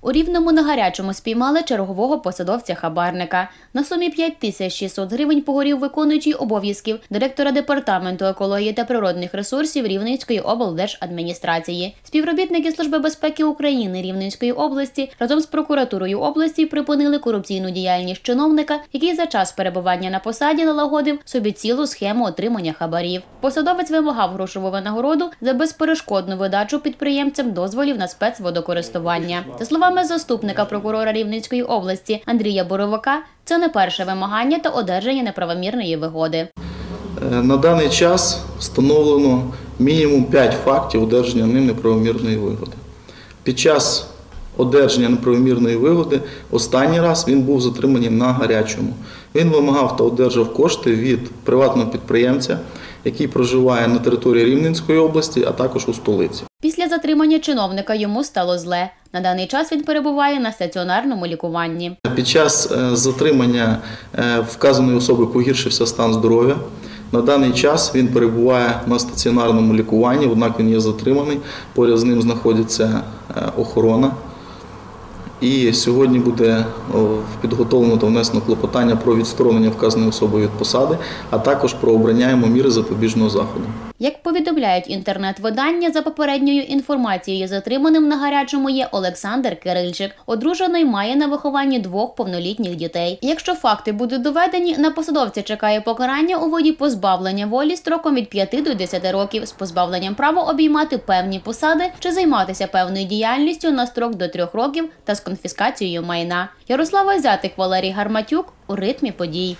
У Рівному на гарячому спіймали чергового посадовця хабарника. На сумі 5600 гривень погорів виконуючий обов'язків директора департаменту екології та природних ресурсів Рівненської облдержадміністрації. Співробітники Служби безпеки України Рівненської області разом з прокуратурою області припинили корупційну діяльність чиновника, який за час перебування на посаді налагодив собі цілу схему отримання хабарів. Посадовець вимагав грошову винагороду за безперешкодну видачу підприємцям дозволів на спецводокористування. За словами заступника прокурора Рівненської області Андрія Боровика, це не перше вимагання та одержання неправомірної вигоди. Е, На даний час встановлено мінімум 5 фактів одержання ним неправомірної вигоди. Під час одержання неправомірної вигоди останній раз він був затриманий на гарячому. Він вимагав та одержав кошти від приватного підприємця, який проживає на території Рівненської області, а також у столиці. Затримання чиновника йому стало зле. На даний час він перебуває на стаціонарному лікуванні. Під час е, затримання е, вказаної особи погіршився стан здоров'я. На даний час він перебуває на стаціонарному лікуванні, однак він є затриманий. Поряд з ним знаходиться е, охорона. І сьогодні буде підготовлено та внесено клопотання про відсторонення вказаної особи від посади, а також про обрання йому міри запобіжного заходу. Як повідомляють інтернет-видання, за попередньою інформацією, затриманим на гарячому є Олександр Кирильчик. Одружений має на вихованні двох повнолітніх дітей. Якщо факти будуть доведені, на посадовця чекає покарання у воді позбавлення волі строком від 5 до 10 років з позбавленням права обіймати певні посади чи займатися певною діяльністю на строк до 3 років та з конфіскацією майна. Ярослава Зятик, Валерій Гарматюк у ритмі подій.